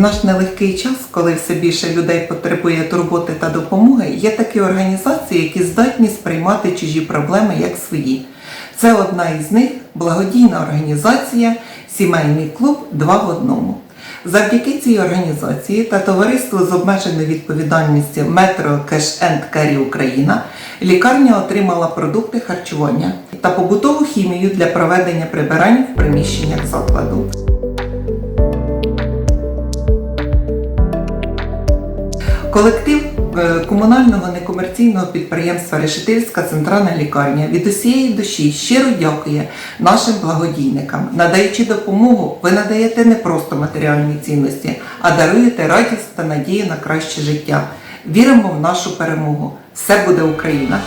В наш нелегкий час, коли все більше людей потребує турботи та допомоги, є такі організації, які здатні сприймати чужі проблеми як свої. Це одна із них благодійна організація Сімейний клуб Два в одному. Завдяки цій організації та товариству з обмеженою відповідальністю Metro Cash and Carry Україна лікарня отримала продукти харчування та побутову хімію для проведення прибирань в приміщеннях закладу. Колектив е, комунального некомерційного підприємства Решетильська центральна лікарня від усієї душі щиро дякує нашим благодійникам. Надаючи допомогу, ви надаєте не просто матеріальні цінності, а даруєте радість та надію на краще життя. Віримо в нашу перемогу. Все буде Україна!